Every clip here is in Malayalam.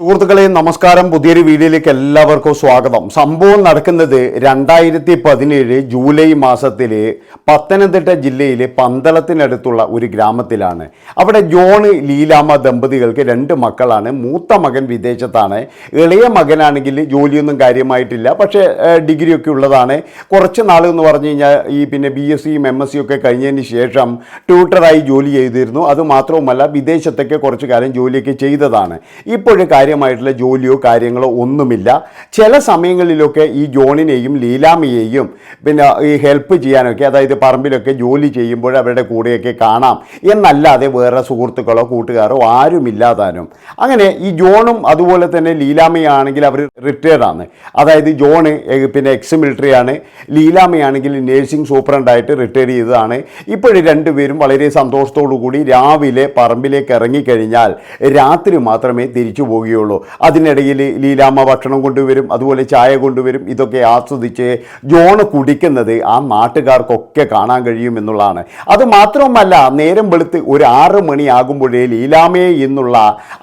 സുഹൃത്തുക്കളെ നമസ്കാരം. പുതിയൊരു വീഡിയോയിലേക്ക് എല്ലാവർക്കും സ്വാഗതം. സംഭവം നടക്കുന്നത് രണ്ടായിരത്തി പതിനേഴ് ജൂലൈ മാസത്തിൽ പത്തനംതിട്ട ജില്ലയിലെ പന്തളത്തിനടുത്തുള്ള ഒരു ഗ്രാമത്തിലാണ്. അവിടെ ജോണ് ലീലാമ്മ ദമ്പതികൾക്ക് രണ്ട് മക്കളാണ്. മൂത്ത മകൻ വിദേശത്താണ്. ഇളയ മകനാണെങ്കിൽ ജോലിയൊന്നും കാര്യമായിട്ടില്ല. പക്ഷേ ഡിഗ്രിയൊക്കെ ഉള്ളതാണ്. കുറച്ച് നാൾ എന്ന് പറഞ്ഞു കഴിഞ്ഞാൽ ഈ പിന്നെ ബി എസ് സിയും എം എസ് സിയും ഒക്കെ കഴിഞ്ഞതിന് ശേഷം ട്യൂട്ടറായി ജോലി ചെയ്തിരുന്നു. അതുമാത്രവുമല്ല വിദേശത്തൊക്കെ കുറച്ച് കാലം ജോലിയൊക്കെ ചെയ്തതാണ്. ഇപ്പോഴും കാര്യമായിട്ടുള്ള ജോലിയോ കാര്യങ്ങളോ ഒന്നുമില്ല. ചില സമയങ്ങളിലൊക്കെ ഈ ജോണിനെയും ലീലാമിയെയും പിന്നെ ഈ ഹെൽപ്പ് ചെയ്യാനൊക്കെ അതായത് പറമ്പിലൊക്കെ ജോലി ചെയ്യുമ്പോൾ അവരുടെ കൂടെയൊക്കെ കാണാം. എന്നല്ലാതെ വേറെ സുഹൃത്തുക്കളോ കൂട്ടുകാരോ ആരുമില്ലാതാനും. അങ്ങനെ ഈ ജോണും അതുപോലെ തന്നെ ലീലാമയാണെങ്കിൽ അവർ റിട്ടയർഡ് ആണ്. അതായത് ജോണ് പിന്നെ എക്സ് മിലിറ്ററി ആണ് ലീലാമയാണെങ്കിൽ നേഴ്സിംഗ് സൂപ്രണ്ടായിട്ട് റിട്ടയർ ചെയ്തതാണ്. ഇപ്പോഴും രണ്ടുപേരും വളരെ സന്തോഷത്തോടു കൂടി രാവിലെ പറമ്പിലേക്ക് ഇറങ്ങിക്കഴിഞ്ഞാൽ രാത്രി മാത്രമേ തിരിച്ചു പോവുകയുള്ളൂ അതിനിടയിൽ ലീലാമ്മ ഭക്ഷണം കൊണ്ടുവരും അതുപോലെ ചായ കൊണ്ടുവരും ഇതൊക്കെ ആസ്വദിച്ച് ജോണ് കുടിക്കുന്നത് ആ നാട്ടുകാർക്കൊക്കെ കാണാൻ കഴിയും എന്നുള്ളതാണ്. അത് മാത്രമല്ല നേരം വെളുത്ത് ഒരു ആറ് മണിയാകുമ്പോഴേ ലീലാമയെ എന്നുള്ള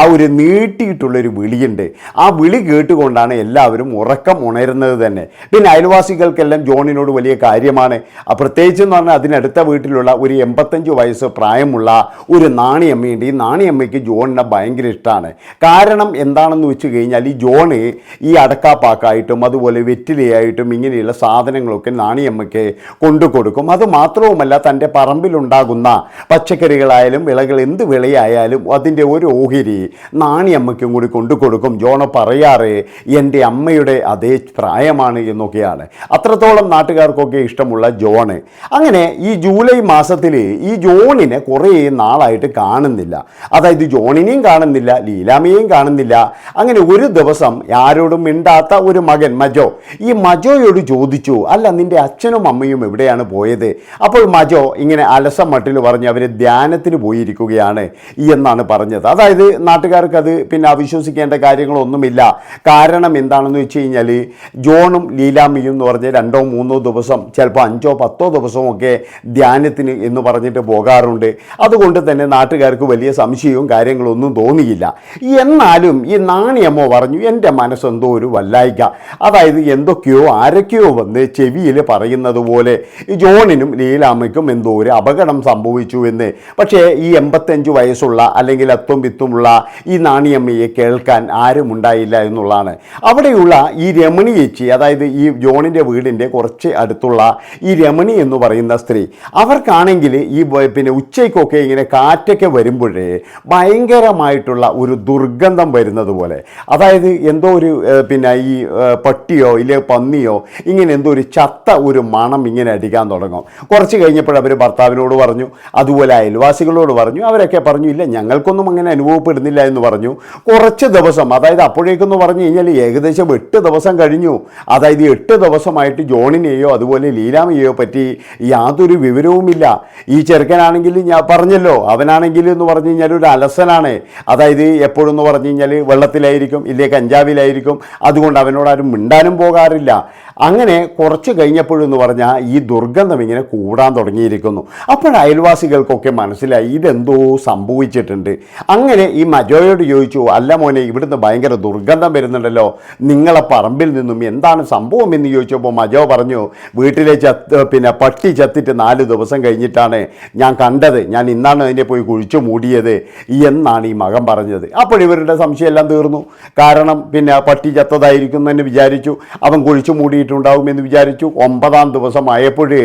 ആ ഒരു നീട്ടിയിട്ടുള്ളൊരു വിളിയുണ്ട്. ആ വിളി കേട്ടുകൊണ്ടാണ് എല്ലാവരും ഉറക്കം ഉണരുന്നത് തന്നെ. പിന്നെ അയൽവാസികൾക്കെല്ലാം ജോണിനോട് വലിയ കാര്യമാണ്. പ്രത്യേകിച്ച് എന്ന് പറഞ്ഞാൽ അതിനടുത്ത വീട്ടിലുള്ള ഒരു എൺപത്തഞ്ച് വയസ്സ് പ്രായമുള്ള ഒരു നാണിയമ്മയുണ്ട്. ഈ നാണിയമ്മയ്ക്ക് ജോണിനെ ഭയങ്കര ഇഷ്ടമാണ്. കാരണം എന്താണെന്ന് വെച്ച് കഴിഞ്ഞാൽ ഈ ജോണ് ഈ അടക്കാപ്പാക്കായിട്ടും അതുപോലെ വെറ്റിലയായിട്ടും ഇങ്ങനെയുള്ള സാധനങ്ങളൊക്കെ നാണിയമ്മയ്ക്ക് കൊണ്ടു കൊടുക്കും. അത് മാത്രവുമല്ല തന്റെ പറമ്പിലുണ്ടാകുന്ന പച്ചക്കറികളായാലും വിളകൾ എന്ത് വിളയായാലും അതിന്റെ ഒരു ഓഹരി നാണിയമ്മയ്ക്കും കൂടി കൊണ്ടു കൊടുക്കും. ജോണ് പറയാറ് എന്റെ അമ്മയുടെ അതേ പ്രായമാണ് എന്നൊക്കെയാണ്. അത്രത്തോളം നാട്ടുകാർക്കൊക്കെ ഇഷ്ടമുള്ള ജോണ്. അങ്ങനെ ഈ ജൂലൈ മാസത്തിൽ ഈ ജോണിനെ കുറേ നാളായിട്ട് കാണുന്നില്ല. അതായത് ജോണിനെയും കാണുന്നില്ല ലീലാമയെയും കാണുന്നില്ല. അങ്ങനെ ഒരു ദിവസം ആരോടും മിണ്ടാത്ത ഒരു മകൻ മജോ ഈ മജോയോട് ചോദിച്ചു അല്ല നിന്റെ അച്ഛനും അമ്മയും എവിടെയാണ് പോയത്? അപ്പോൾ മജോ ഇങ്ങനെ അലസം മട്ടിൽ പറഞ്ഞ് അവർ ധ്യാനത്തിന് പോയിരിക്കുകയാണ് എന്നാണ് പറഞ്ഞത്. അതായത് നാട്ടുകാർക്ക് അത് പിന്നെ അവിശ്വസിക്കേണ്ട കാര്യങ്ങളൊന്നുമില്ല. കാരണം എന്താണെന്ന് വെച്ച് കഴിഞ്ഞാൽ ജോണും ലീലാമിയും എന്ന് പറഞ്ഞ് രണ്ടോ മൂന്നോ ദിവസം ചിലപ്പോൾ അഞ്ചോ പത്തോ ദിവസമൊക്കെ ധ്യാനത്തിന് എന്ന് പറഞ്ഞിട്ട് പോകാറുണ്ട്. അതുകൊണ്ട് തന്നെ നാട്ടുകാർക്ക് വലിയ സംശയവും കാര്യങ്ങളൊന്നും തോന്നിയില്ല. എന്നാലും ഈ നാണിയമ്മ പറഞ്ഞു എന്റെ മനസ്സെന്തോ ഒരു വല്ലായിക്ക അതായത് എന്തൊക്കെയോ ആരൊക്കെയോ വന്ന് ചെവിയിൽ പറയുന്നത് പോലെ ജോണിനും ലീലാമ്മയ്ക്കും എന്തോ ഒരു അപകടം സംഭവിച്ചു എന്ന്. പക്ഷേ ഈ എൺപത്തഞ്ച് വയസ്സുള്ള അല്ലെങ്കിൽ അത്തും വിത്തുമുള്ള ഈ നാണിയമ്മയെ കേൾക്കാൻ ആരും ഉണ്ടായില്ല എന്നുള്ളതാണ്. അവിടെയുള്ള ഈ രമണി ചേച്ചി അതായത് ഈ ജോണിന്റെ വീടിന്റെ കുറച്ച് അടുത്തുള്ള ഈ രമണി എന്ന് പറയുന്ന സ്ത്രീ അവർക്കാണെങ്കിൽ ഈ പിന്നെ ഉച്ചയ്ക്കൊക്കെ ഇങ്ങനെ കാറ്റൊക്കെ വരുമ്പോഴേ ഭയങ്കരമായിട്ടുള്ള ഒരു ദുർഗന്ധം വരുന്നത് പോലെ അതായത് എന്തോ ഒരു പിന്നെ ഈ പട്ടിയോ ഇല്ലെ പന്നിയോ ഇങ്ങനെ എന്തോ ഒരു ചത്ത ഒരു മണം ഇങ്ങനെ അടിക്കാൻ തുടങ്ങും. കുറച്ച് കഴിഞ്ഞപ്പോൾ അവർ ഭർത്താവിനോട് പറഞ്ഞു അതുപോലെ അയൽവാസികളോട് പറഞ്ഞു അവരൊക്കെ പറഞ്ഞു ഇല്ല ഞങ്ങൾക്കൊന്നും അങ്ങനെ അനുഭവപ്പെടുന്നില്ല എന്ന് പറഞ്ഞു. കുറച്ച് ദിവസം അതായത് അപ്പോഴേക്കെന്ന് പറഞ്ഞു കഴിഞ്ഞാൽ ഏകദേശം എട്ട് ദിവസം കഴിഞ്ഞു. അതായത് എട്ട് ദിവസമായിട്ട് ജോണിനെയോ അതുപോലെ ലീലാമയെയോ പറ്റി യാതൊരു വിവരവുമില്ല. ഈ ചെറുക്കനാണെങ്കിൽ ഞാൻ പറഞ്ഞല്ലോ അവനാണെങ്കിൽ എന്ന് പറഞ്ഞു കഴിഞ്ഞാൽ ഒരു അലസനാണ്. അതായത് എപ്പോഴെന്ന് പറഞ്ഞു കഴിഞ്ഞാൽ വെള്ളത്തിലായിരിക്കും ഇല്ലേ കഞ്ചാവിലായിരിക്കും. അതുകൊണ്ട് അവനോട് ആരും മിണ്ടാനും പോകാറില്ല. അങ്ങനെ കുറച്ച് കഴിഞ്ഞപ്പോഴെന്ന് പറഞ്ഞാൽ ഈ ദുർഗന്ധം ഇങ്ങനെ കൂടാൻ തുടങ്ങിയിരിക്കുന്നു. അപ്പോൾ അയൽവാസികൾക്കൊക്കെ മനസ്സിലായി ഇതെന്തോ സംഭവിച്ചിട്ടുണ്ട്. അങ്ങനെ ഈ മജോയോട് ചോദിച്ചു അല്ല മോനെ ഇവിടുന്ന് ഭയങ്കര ദുർഗന്ധം വരുന്നുണ്ടല്ലോ. നിങ്ങളെ പറമ്പിൽ നിന്നും എന്താണ് സംഭവം? എന്ന് ചോദിച്ചപ്പോൾ മജോ പറഞ്ഞു വീട്ടിലെ ചത്ത് പിന്നെ പട്ടി ചത്തിട്ട് നാല് ദിവസം കഴിഞ്ഞിട്ടാണ് ഞാൻ കണ്ടത്. ഞാൻ ഇന്നാണ് അതിനെ പോയി കുഴിച്ചു മൂടിയത്. എന്നാണ് ഈ മകൻ പറഞ്ഞത്. അപ്പോൾ ഇവരുടെ സംശയമെല്ലാം തീർന്നു. കാരണം പിന്നെ പട്ടി ചത്തതായിരിക്കും എന്ന് വിചാരിച്ചു. അവൻ കുഴിച്ചു മൂടിയിട്ടുണ്ടാവുമെന്ന് വിചാരിച്ചു. ഒമ്പതാം ദിവസം ആയപ്പോഴേ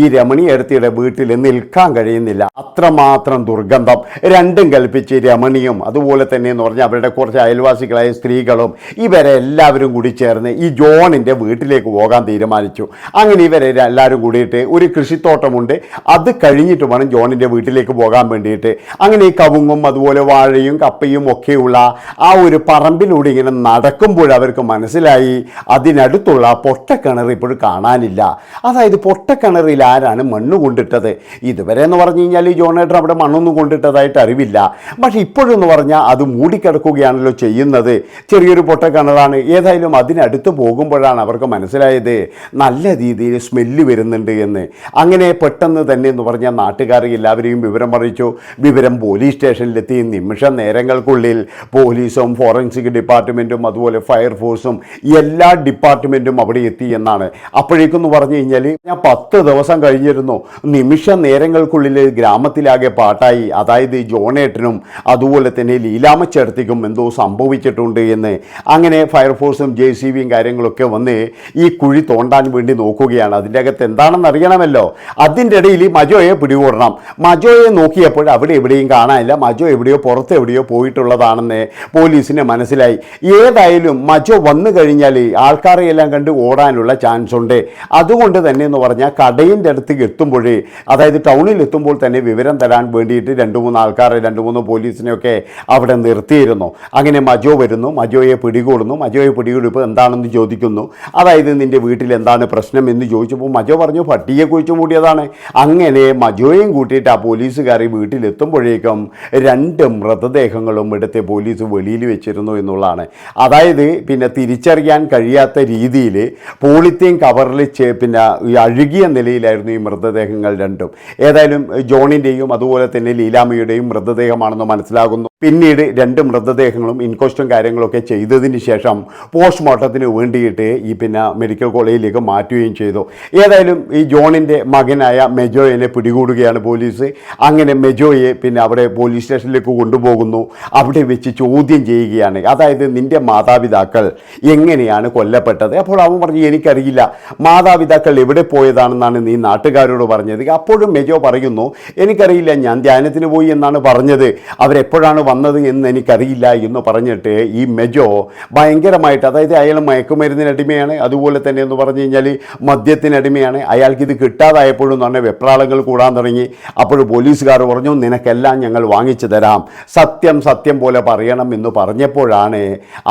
ഈ രമണി എടുത്തിയുടെ വീട്ടിൽ നിൽക്കാൻ കഴിയുന്നില്ല. അത്രമാത്രം ദുർഗന്ധം. രണ്ടും കൽപ്പിച്ച് രമണിയും അതുപോലെ തന്നെ എന്ന് പറഞ്ഞാൽ അവരുടെ കുറച്ച് അയൽവാസികളായ സ്ത്രീകളും ഇവരെ എല്ലാവരും കൂടി ചേർന്ന് ഈ ജോണിന്റെ വീട്ടിലേക്ക് പോകാൻ തീരുമാനിച്ചു. അങ്ങനെ ഇവരെ എല്ലാവരും കൂടിയിട്ട് ഒരു കൃഷിത്തോട്ടമുണ്ട്. അത് കഴിഞ്ഞിട്ട് വേണം ജോണിന്റെ വീട്ടിലേക്ക് പോകാൻ വേണ്ടിയിട്ട്. അങ്ങനെ കവുങ്ങും അതുപോലെ വാഴയും കപ്പയും ഒക്കെയുള്ള ആ ഒരു പറമ്പിലൂടെ ഇങ്ങനെ നടക്കുമ്പോൾ അവർക്ക് മനസ്സിലായി അതിനടുത്തുള്ള പൊട്ടക്കിണർ ഇപ്പോൾ കാണാനില്ല. അതായത് പൊട്ടക്കിണറിൽ ആരാണ് മണ്ണ് കൊണ്ടിട്ടത്? ഇതുവരെ എന്ന് പറഞ്ഞു കഴിഞ്ഞാൽ ജോണേട്ടൻ അവിടെ മണ്ണൊന്നും കൊണ്ടിട്ടതായിട്ട് അറിവില്ല. പക്ഷേ ഇപ്പോഴെന്ന് പറഞ്ഞാൽ അത് മൂടിക്കിടക്കുകയാണല്ലോ ചെയ്യുന്നത്. ചെറിയൊരു പൊട്ടക്കിണറാണ്. ഏതായാലും അതിനടുത്ത് പോകുമ്പോഴാണ് അവർക്ക് മനസ്സിലായത് നല്ല രീതിയിൽ സ്മെല്ല് വരുന്നുണ്ട് എന്ന്. അങ്ങനെ പെട്ടെന്ന് തന്നെ എന്ന് പറഞ്ഞാൽ നാട്ടുകാർ എല്ലാവരെയും വിവരം അറിയിച്ചു. വിവരം പോലീസ് സ്റ്റേഷനിലെത്തി. നിമിഷ നേരങ്ങൾക്കുള്ളിൽ പോലീസും ഫോറൻസിക് ഡിപ്പാർട്ട്മെന്റും അതുപോലെ ഫയർഫോഴ്സും എല്ലാ ഡിപ്പാർട്ട്മെന്റും അവിടെ എത്തി എന്നാണ്. അപ്പോഴേക്കെന്ന് പറഞ്ഞു കഴിഞ്ഞാൽ ഞാൻ പത്ത് ദിവസം കഴിഞ്ഞിരുന്നു. നിമിഷ നേരങ്ങൾക്കുള്ളിൽ ഗ്രാമത്തിലാകെ പാട്ടായി. അതായത് ജോണേട്ടനും അതുപോലെ തന്നെ ലീലാമച്ചേർത്തിക്കും എന്തോ സംഭവിച്ചിട്ടുണ്ട് എന്ന്. അങ്ങനെ ഫയർഫോഴ്സും ജെ സി ബിയും കാര്യങ്ങളൊക്കെ വന്ന് ഈ കുഴി തോണ്ടാൻ വേണ്ടി നോക്കുകയാണ്. അതിന്റെ അകത്ത് എന്താണെന്ന് അറിയണമല്ലോ? അതിന്റെ ഇടയിൽ മജോയെ പിടികൂടണം. മജോയെ നോക്കിയപ്പോൾ അവിടെ എവിടെയും കാണാനില്ല. മജോ എവിടെയോ പുറത്ത് എവിടെയോ പോയിട്ടുള്ളതാണെന്ന് പോലീസിന് മനസ്സിലായി. ഏതായാലും മജോ വന്നു കഴിഞ്ഞാൽ ആൾക്കാരെ എല്ലാം കണ്ട് ഓടാനുള്ള ചാൻസ് ഉണ്ട്. അതുകൊണ്ട് തന്നെ എന്ന് പറഞ്ഞാൽ കടയിന്റെ അടുത്ത് എത്തുമ്പോഴേ അതായത് ടൗണിൽ എത്തുമ്പോൾ തന്നെ വിവരം തരാൻ വേണ്ടിയിട്ട് രണ്ട് മൂന്ന് ആൾക്കാരെ രണ്ട് മൂന്ന് പോലീസിനെയൊക്കെ അവിടെ നിർത്തിയിരുന്നു. അങ്ങനെ മജോ വരുന്നു. മജോയെ പിടികൂടുന്നു. മജോയെ പിടികൂടിപ്പോൾ എന്താണെന്ന് ചോദിക്കുന്നു. അതായത് നിന്റെ വീട്ടിൽ എന്താണ് പ്രശ്നം എന്ന് ചോദിച്ചപ്പോൾ മജോ പറഞ്ഞു പട്ടിയെ കുഴിച്ചു മൂടിയതാണ്. അങ്ങനെ മജോയും കൂട്ടിയിട്ട് ആ പോലീസുകാരി വീട്ടിലെത്തുമ്പോഴേക്കും രണ്ട് മൃതദേഹങ്ങളും ഇവിടുത്തെ പോലീസ് വെളിയിൽ വെച്ചിരുന്നു എന്നുള്ളതാണ്. അതായത് പിന്നെ തിരിച്ചറിയാൻ കഴിയാത്ത രീതിയിൽ പോളിത്തീൻ കവറിൽ പിന്നെ അഴുകിയ നിലയിലായിരുന്നു ഈ മൃതദേഹങ്ങൾ രണ്ടും. ഏതായാലും ജോണിന്റെയും അതുപോലെ തന്നെ ലീലാമ്മയുടെയും മൃതദേഹമാണെന്ന് മനസ്സിലാകുന്നു. പിന്നീട് രണ്ട് മൃതദേഹങ്ങളും ഇൻക്വസ്റ്റും കാര്യങ്ങളൊക്കെ ചെയ്തതിന് ശേഷം പോസ്റ്റ്മോർട്ടത്തിന് വേണ്ടിയിട്ട് ഈ പിന്നെ മെഡിക്കൽ കോളേജിലേക്ക് മാറ്റുകയും ചെയ്തു. ഏതായാലും ഈ ജോണിന്റെ മകനായ മെജോയെ പിടികൂടുകയാണ് പോലീസ്. അങ്ങനെ മെജോയെ പിന്നെ അവിടെ പോലീസ് സ്റ്റേഷനിലേക്ക് കൊണ്ടുപോകുന്നു. അവിടെ വെച്ച് ചോദ്യം ചെയ്യുകയാണ്. അതായത് നിന്റെ മാതാപിതാക്കൾ എങ്ങനെയാണ് കൊല്ലപ്പെട്ടത്? അപ്പോൾ അവൻ പറഞ്ഞു എനിക്കറിയില്ല. മാതാപിതാക്കൾ എവിടെ പോയതാണെന്നാണ് നീ നാട്ടുകാരോട് പറഞ്ഞത്. അപ്പോഴും മെജോ പറയുന്നു എനിക്കറിയില്ല. ഞാൻ ധ്യാനത്തിന് പോയി എന്നാണ് പറഞ്ഞത്. അവരെപ്പോഴാണ് വന്നത് എന്ന് എനിക്കറിയില്ല എന്ന് പറഞ്ഞിട്ട് ഈ മെജോ ഭയങ്കരമായിട്ട് അതായത് അയാൾ മയക്കുമരുന്നിന് അടിമയാണ്. അതുപോലെ തന്നെ എന്ന് പറഞ്ഞു കഴിഞ്ഞാൽ മദ്യത്തിന് അടിമയാണ്. അയാൾക്ക് ഇത് കിട്ടാതായപ്പോഴും തന്നെ വെപ്രാളങ്ങൾ കൂടാൻ തുടങ്ങി. അപ്പോൾ പോലീസുകാർ പറഞ്ഞു നിനക്കെല്ലാം ഞങ്ങൾ വാങ്ങിച്ചു തരാം. സത്യം സത്യം പോലെ പറയണം എന്ന് പറഞ്ഞപ്പോഴാണ്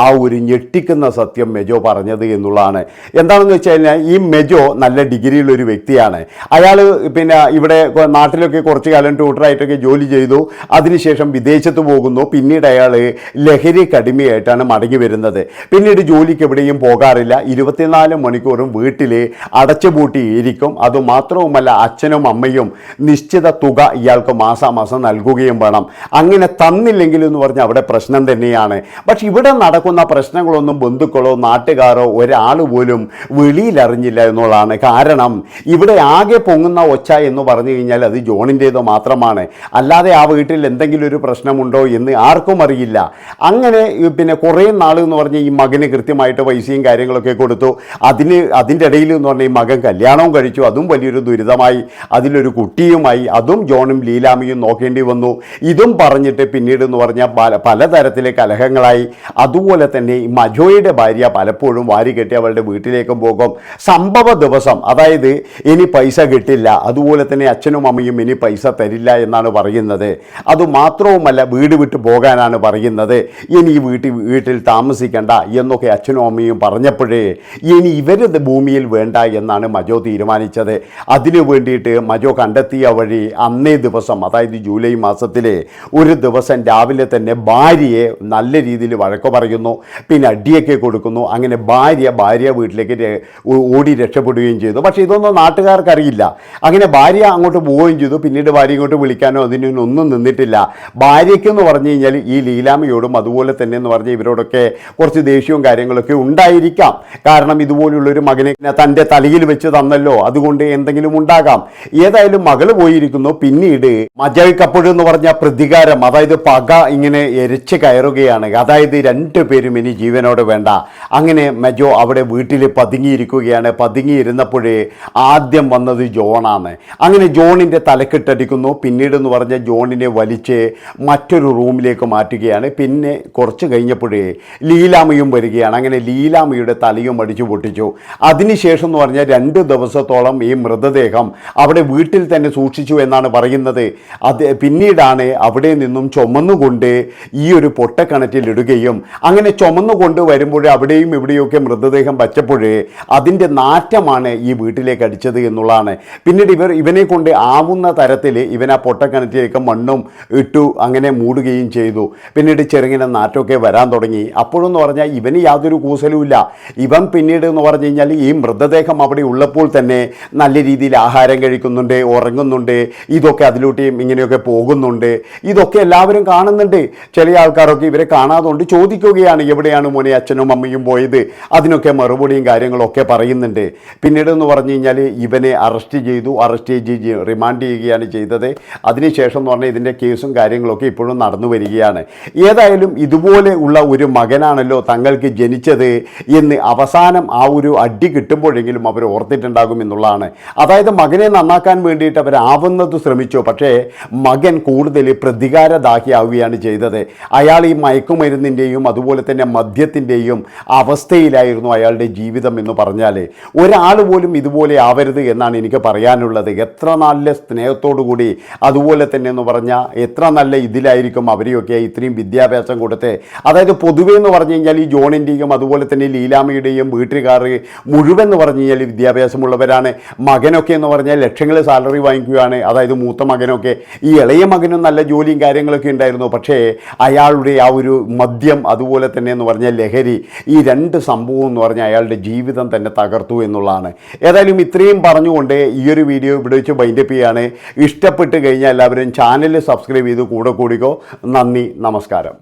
ആ ഒരു ഞെട്ടിക്കുന്ന സത്യം മെജോ പറഞ്ഞത് എന്നുള്ളതാണ്. എന്താണെന്ന് വെച്ച് കഴിഞ്ഞാൽ ഈ മെജോ നല്ല ഡിഗ്രിയിലൊരു വ്യക്തിയാണ്. അയാൾ പിന്നെ ഇവിടെ നാട്ടിലൊക്കെ കുറച്ച് കാലം ട്യൂട്ടറായിട്ടൊക്കെ ജോലി ചെയ്തു. അതിനുശേഷം വിദേശത്ത് പോകുന്നു. പിന്നീട് അയാൾ ലഹരി കടിമയായിട്ടാണ് മടങ്ങി വരുന്നത്. പിന്നീട് ജോലിക്ക് എവിടെയും പോകാറില്ല. ഇരുപത്തിനാല് മണിക്കൂറും വീട്ടിൽ അടച്ചുപൂട്ടിയിരിക്കും. അതുമാത്രവുമല്ല അച്ഛനും അമ്മയും നിശ്ചിത തുക ഇയാൾക്ക് മാസാമാസം നൽകുകയും വേണം. അങ്ങനെ തന്നില്ലെങ്കിൽ എന്ന് പറഞ്ഞാൽ അവിടെ പ്രശ്നം തന്നെയാണ്. പക്ഷെ ഇവിടെ നടക്കുന്ന പ്രശ്നങ്ങളൊന്നും ബന്ധുക്കളോ നാട്ടുകാരോ ഒരാൾ പോലും വെളിയിലറിഞ്ഞില്ല എന്നുള്ളതാണ് കാരണം. ഇവിടെ ആകെ പൊങ്ങുന്ന ഒച്ച എന്ന് പറഞ്ഞു കഴിഞ്ഞാൽ അത് ജോണിന്റേത് മാത്രമാണ്. അല്ലാതെ ആ വീട്ടിൽ എന്തെങ്കിലും ഒരു പ്രശ്നമുണ്ടോ എന്ന് ആർക്കും അറിയില്ല. അങ്ങനെ പിന്നെ കുറേ നാൾ എന്ന് പറഞ്ഞ് ഈ മകന് കൃത്യമായിട്ട് പൈസയും കാര്യങ്ങളൊക്കെ കൊടുത്തു. അതിന് അതിന്റെ ഇടയിൽ എന്ന് പറഞ്ഞാൽ ഈ മകൻ കല്യാണവും കഴിച്ചു. അതും വലിയൊരു ദുരിതമായി. അതിലൊരു കുട്ടിയുമായി. അതും ജോണും ലീലാമിയും നോക്കേണ്ടി വന്നു. ഇതും പറഞ്ഞിട്ട് പിന്നീട് എന്ന് പറഞ്ഞാൽ പല പലതരത്തിലെ കലഹങ്ങളായി. അതുപോലെ തന്നെ ഈ മജോയുടെ ഭാര്യ പലപ്പോഴും വാരി കെട്ടി അവളുടെ വീട്ടിലേക്കും പോകും. സംഭവ ദിവസം അതായത് ഇനി പൈസ കിട്ടില്ല. അതുപോലെ തന്നെ അച്ഛനും അമ്മയും ഇനി പൈസ തരില്ല എന്നാണ് പറയുന്നത്. അതുമാത്രവുമല്ല വീട് വിട്ട് പോകാനാണ് പറയുന്നത്. ഇനി ഈ വീട്ടിൽ വീട്ടിൽ താമസിക്കണ്ട എന്നൊക്കെ അച്ഛനും അമ്മയും പറഞ്ഞപ്പോഴേ ഇനി ഇവർ ഭൂമിയിൽ വേണ്ട എന്നാണ് മജോ തീരുമാനിച്ചത്. അതിനു വേണ്ടിയിട്ട് മജോ കണ്ടെത്തിയ വഴി അന്നേ ദിവസം അതായത് ജൂലൈ മാസത്തിലെ ഒരു ദിവസം രാവിലെ തന്നെ ഭാര്യയെ നല്ല രീതിയിൽ വഴക്ക് പറയുന്നു. പിന്നെ അടിയൊക്കെ കൊടുക്കുന്നു. അങ്ങനെ ഭാര്യ ഭാര്യ വീട്ടിലേക്ക് ഓടി രക്ഷപ്പെടുകയും ചെയ്തു. പക്ഷേ ഇതൊന്നും നാട്ടുകാർക്കറിയില്ല. അങ്ങനെ ഭാര്യ അങ്ങോട്ട് പോവുകയും ചെയ്തു. പിന്നീട് ഭാര്യ ഇങ്ങോട്ട് വിളിക്കാനോ അതിനൊന്നും നിന്നിട്ടില്ല. ഭാര്യയ്ക്കെന്ന് പറഞ്ഞു കഴിഞ്ഞാൽ ഈ ലീലാമയോടും അതുപോലെ തന്നെ എന്ന് പറഞ്ഞാൽ ഇവരോടൊക്കെ കുറച്ച് ദേഷ്യവും കാര്യങ്ങളൊക്കെ ഉണ്ടായിരിക്കാം. കാരണം ഇതുപോലുള്ളൊരു മകനെ തന്റെ തലയിൽ വെച്ച് തന്നല്ലോ. അതുകൊണ്ട് എന്തെങ്കിലും ഉണ്ടാകാം. ഏതായാലും മകൾ പോയിരിക്കുന്നു. പിന്നീട് മജയ്ക്കപ്പോഴെന്ന് പറഞ്ഞ പ്രതികാരം അതായത് പക ഇങ്ങനെ എരിച്ച് കയറുകയാണ്. അതായത് രണ്ടു പേരും ഇനി ജീവനോട് വേണ്ട. അങ്ങനെ മെജോ അവിടെ വീട്ടിൽ പതുങ്ങിയിരിക്കുകയാണ്. പതുങ്ങിയിരുന്നപ്പോഴേ ആദ്യം വന്നത് ജോണാണ്. അങ്ങനെ ജോണിന്റെ തലക്കെട്ടടിക്കുന്നു. പിന്നീട് എന്ന് പറഞ്ഞ ജോണിനെ വലിച്ച് മറ്റൊരു റൂമിലേക്ക് മാറ്റുകയാണ്. പിന്നെ കുറച്ച് കഴിഞ്ഞപ്പോഴേ ലീലാമയും വരികയാണ്. അങ്ങനെ ലീലാമയുടെ തലയും അടിച്ചു പൊട്ടിച്ചു. അതിനുശേഷം എന്ന് പറഞ്ഞാൽ രണ്ട് ദിവസത്തോളം ഈ മൃതദേഹം അവിടെ വീട്ടിൽ തന്നെ സൂക്ഷിച്ചു എന്നാണ് പറയുന്നത്. അത് പിന്നീടാണ് അവിടെ നിന്നും ചുമന്നുകൊണ്ട് ഈ ഒരു പൊട്ടക്കണറ്റിലിടുകയും അങ്ങനെ ചുമന്നുകൊണ്ട് വരുമ്പോൾ അവിടെയും ഇവിടെയൊക്കെ മൃതദേഹം വച്ചപ്പോഴേ അതിന്റെ നാറ്റമാണ് ഈ വീട്ടിലേക്ക് അടിച്ചത് എന്നുള്ളതാണ്. പിന്നീട് ഇവർ ഇവനെ കൊണ്ട് ആവുന്ന തരത്തിൽ ഇവൻ ആ പൊട്ടക്കിണറ്റിലേക്ക് മണ്ണും ഇട്ടു അങ്ങനെ മൂടുകയും ചെയ്തു. പിന്നീട് ചെറുങ്ങനെ നാറ്റമൊക്കെ വരാൻ തുടങ്ങി. അപ്പോഴെന്ന് പറഞ്ഞാൽ ഇവന് യാതൊരു കൂസലുമില്ല ഇവൻ പിന്നീട് എന്ന് പറഞ്ഞു കഴിഞ്ഞാൽ ഈ മൃതദേഹം അവിടെ ഉള്ളപ്പോൾ തന്നെ നല്ല രീതിയിൽ ആഹാരം കഴിക്കുന്നുണ്ട് ഉറങ്ങുന്നുണ്ട്. ഇതൊക്കെ അതിലൂടെയും ഇങ്ങനെയൊക്കെ പോകുന്നുണ്ട്. ഇതൊക്കെ എല്ലാവരും കാണുന്നുണ്ട്. ചില ആൾക്കാരൊക്കെ ഇവരെ കാണാതുകൊണ്ട് ചോദിക്കുകയാണ് എവിടെയാണ് മോനെ അച്ഛനും അമ്മയും പോയത്? അതിനൊക്കെ മറുപടിയും കാര്യങ്ങളൊക്കെ പറയുന്നുണ്ട്. പിന്നീട് എന്ന് പറഞ്ഞു കഴിഞ്ഞാൽ ഇവനെ അറസ്റ്റ് ചെയ്തു. അറസ്റ്റ് ചെയ്ത് റിമാൻഡ് ചെയ്യുകയാണ് ചെയ്തത്. അതിനുശേഷം എന്ന് പറഞ്ഞാൽ ഇതിന്റെ കേസും കാര്യങ്ങളൊക്കെ ഇപ്പോഴും വരികയാണ്. ഏതായാലും ഇതുപോലെ ഉള്ള ഒരു മകനാണല്ലോ തങ്ങൾക്ക് ജനിച്ചത് എന്ന് അവസാനം ആ ഒരു അടി കിട്ടുമ്പോഴെങ്കിലും അവർ ഓർത്തിട്ടുണ്ടാകും എന്നുള്ളതാണ്. അതായത് മകനെ നന്നാക്കാൻ വേണ്ടിയിട്ട് അവരാവുന്നത് ശ്രമിച്ചു. പക്ഷേ മകൻ കൂടുതൽ പ്രതികാരദാഹിയാവുകയാണ് ചെയ്തത്. അയാൾ ഈ മയക്കുമരുന്നിന്റെയും അതുപോലെ തന്നെ മദ്യത്തിന്റെയും അവസ്ഥയിലായിരുന്നു അയാളുടെ ജീവിതം എന്ന് പറഞ്ഞാൽ ഒരാൾ പോലും ഇതുപോലെ ആവരുത് എന്നാണ് എനിക്ക് പറയാനുള്ളത്. എത്ര നല്ല സ്നേഹത്തോടു കൂടി അതുപോലെ തന്നെ എന്ന് പറഞ്ഞാൽ എത്ര നല്ല ഇതിലായിരിക്കും അവരെയൊക്കെ ഇത്രയും വിദ്യാഭ്യാസം കൊടുത്ത് അതായത് പൊതുവേ എന്ന് പറഞ്ഞു കഴിഞ്ഞാൽ ഈ ജോണിന്റെയും അതുപോലെ തന്നെ ലീലാമയുടെയും വീട്ടുകാർ മുഴുവൻ എന്ന് പറഞ്ഞു കഴിഞ്ഞാൽ വിദ്യാഭ്യാസമുള്ളവരാണ്. മകനൊക്കെ എന്ന് പറഞ്ഞാൽ ലക്ഷങ്ങൾ സാലറി വാങ്ങിക്കുകയാണ്. അതായത് മൂത്ത മകനൊക്കെ. ഈ ഇളയ മകനും നല്ല ജോലിയും കാര്യങ്ങളൊക്കെ ഉണ്ടായിരുന്നു. പക്ഷേ അയാളുടെ ആ ഒരു മദ്യം അതുപോലെ തന്നെ എന്ന് പറഞ്ഞാൽ ലഹരി ഈ രണ്ട് സംഭവം എന്ന് പറഞ്ഞാൽ അയാളുടെ ജീവിതം തന്നെ തകർത്തു എന്നുള്ളതാണ്. ഏതായാലും ഇത്രയും പറഞ്ഞുകൊണ്ട് ഈ ഒരു വീഡിയോ ഇവിടെ വെച്ച് ബൈൻഡപ്പ് ചെയ്യാണ്. ഇഷ്ടപ്പെട്ട് കഴിഞ്ഞാൽ എല്ലാവരും ചാനൽ സബ്സ്ക്രൈബ് ചെയ്ത് കൂടെ കൂടിക്കോ. നന്ദി നമസ്കാരം.